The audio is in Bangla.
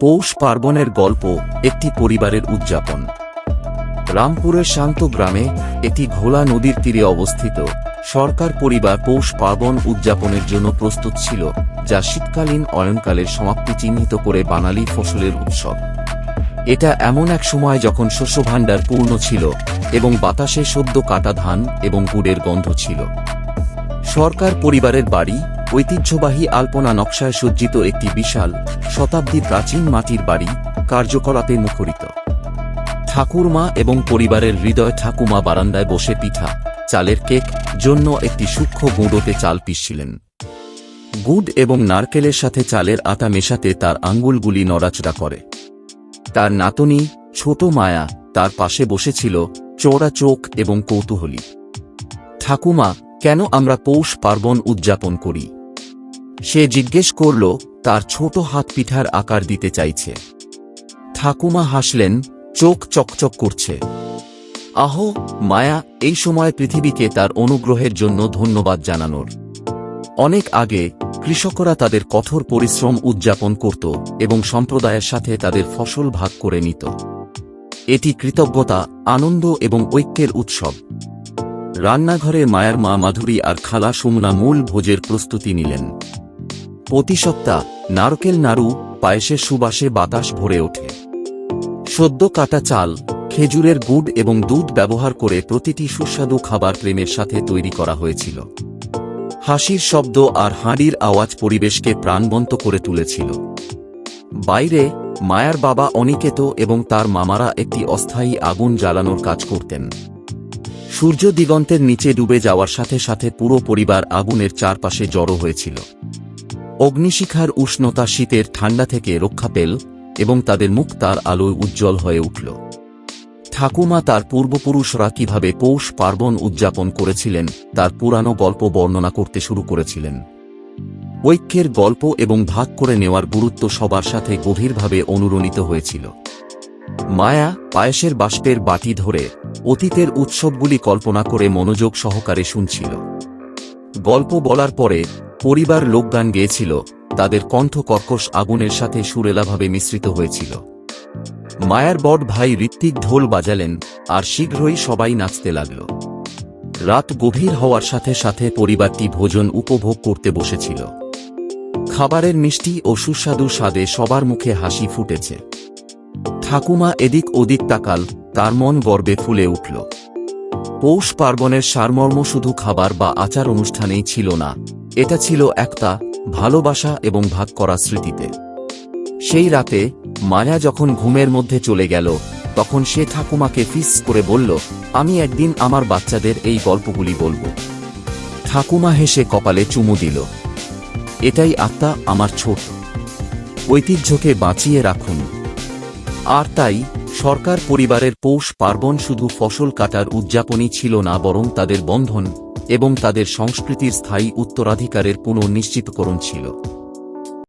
পৌষ পার্বণের গল্প, একটি পরিবারের উদযাপন। রামপুরের শান্ত গ্রামে একটি ঘোলা নদীর তীরে অবস্থিত। সরকার পরিবার পৌষ পার্বণ উদযাপনের জন্য প্রস্তুত ছিল, যা শীতকালীন অয়নকালের সমাপ্তি চিহ্নিত করে বাঙালি ফসলের উৎসব। এটা এমন এক সময় যখন শস্যভাণ্ডার পূর্ণ ছিল এবং বাতাসে সদ্য কাটা ধান এবং গুড়ের গন্ধ ছিল। সরকার পরিবারের বাড়ি ঐতিহ্যবাহী আলপনা নকশায় সজ্জিত একটি বিশাল শতাব্দী প্রাচীন মাটির বাড়ি কার্যকলাপে মুখরিত। ঠাকুরমা এবং পরিবারের হৃদয় ঠাকুমা বারান্দায় বসে পিঠা, চালের কেক জন্য একটি সূক্ষ্ম গুঁড়োতে চাল পিসছিলেন। গুড় এবং নারকেলের সাথে চালের আটা মেশাতে তার আঙ্গুলগুলি নড়াচড়া করে। তার নাতনি, ছোট মায়া, তার পাশে বসেছিল চোরা চোখ এবং কৌতূহলী। ঠাকুমা, কেন আমরা পৌষ পার্বণ উদযাপন করি? সে জিজ্ঞেস করল, তার ছোট হাত পিঠার আকার দিতে চাইছে। ঠাকুমা হাসলেন, চোখ চকচক করছে। আহ, মায়া, এই সময় পৃথিবীকে তার অনুগ্রহের জন্য ধন্যবাদ জানানোর। অনেক আগে, কৃষকরা তাদের কঠোর পরিশ্রম উদযাপন করত এবং সম্প্রদায়ের সাথে তাদের ফসল ভাগ করে নিত। এটি কৃতজ্ঞতা, আনন্দ এবং ঐক্যের উৎসব। রান্নাঘরে মায়ের মা মাধুরী আর খালা সুমনা মূল ভোজের প্রস্তুতি নিলেন। প্রতি সপ্তাহ নারকেল নাড়ু পায়েসের সুবাসে বাতাস ভরে ওঠে। সদ্য কাটা চাল, খেজুরের গুড় এবং দুধ ব্যবহার করে প্রতিটি সুস্বাদু খাবার প্রেমের সাথে তৈরি করা হয়েছিল। হাসির শব্দ আর হাঁড়ির আওয়াজ পরিবেশকে প্রাণবন্ত করে তুলেছিল। বাইরে, মায়ার বাবা অনিকেত এবং তার মামারা একটি অস্থায়ী আগুন জ্বালানোর কাজ করতেন। সূর্য দিগন্তের নিচে ডুবে যাওয়ার সাথে সাথে পুরো পরিবার আগুনের চারপাশে জড়ো হয়েছিল। অগ্নিশিখার উষ্ণতা শীতের ঠান্ডা থেকে রক্ষা পেল এবং তাদের মুখ তার আলোয় উজ্জ্বল হয়ে উঠল। ঠাকুমা তার পূর্বপুরুষরা কীভাবে পৌষ পার্বণ উদযাপন করেছিলেন, তার পুরানো গল্প বর্ণনা করতে শুরু করেছিলেন। ঐক্যের গল্প এবং ভাগ করে নেওয়ার গুরুত্ব সবার সাথে গভীরভাবে অনুরণিত হয়েছিল। মায়া, পায়েসের বাষ্পের বাটি ধরে অতীতের উৎসবগুলি কল্পনা করে মনোযোগ সহকারে শুনছিল। গল্প বলার পরে পরিবার লোকগান গেয়েছিল, তাদের কণ্ঠ কর্কশ আগুনের সাথে সুরেলাভাবে মিশ্রিত হয়েছিল। মায়ার বড় ভাই ঋত্বিক ঢোল বাজালেন, আর শীঘ্রই সবাই নাচতে লাগল। রাত গভীর হওয়ার সাথে সাথে পরিবারটি ভোজন উপভোগ করতে বসেছিল। খাবারের মিষ্টি ও সুস্বাদু স্বাদে সবার মুখে হাসি ফুটেছে। ঠাকুমা এদিক ওদিক তাকাল, তার মন গর্বে ফুলে উঠল। পৌষ পার্বণের সারমর্ম শুধু খাবার বা আচার অনুষ্ঠানেই ছিল না এটা ছিল একটা ভালোবাসা এবং ভাগ করা স্মৃতিতে। সেই রাতে, মায়া যখন ঘুমের মধ্যে চলে গেল, তখন সে ঠাকুমাকে ফিস করে বলল, আমি একদিন আমার বাচ্চাদের এই গল্পগুলি বলব। ঠাকুমা হেসে কপালে চুমু দিল। এটাই আত্মা আমার ছোট। ঐতিহ্যকে বাঁচিয়ে রাখুন। আর তাই, সরকার পরিবারের পৌষ পার্বণ শুধু ফসল কাটার উদযাপনই ছিল না, বরং তাদের বন্ধন এবং তাদের সংস্কৃতির স্থায়ী উত্তরাধিকারের পুনর্নিশ্চিতকরণ ছিল।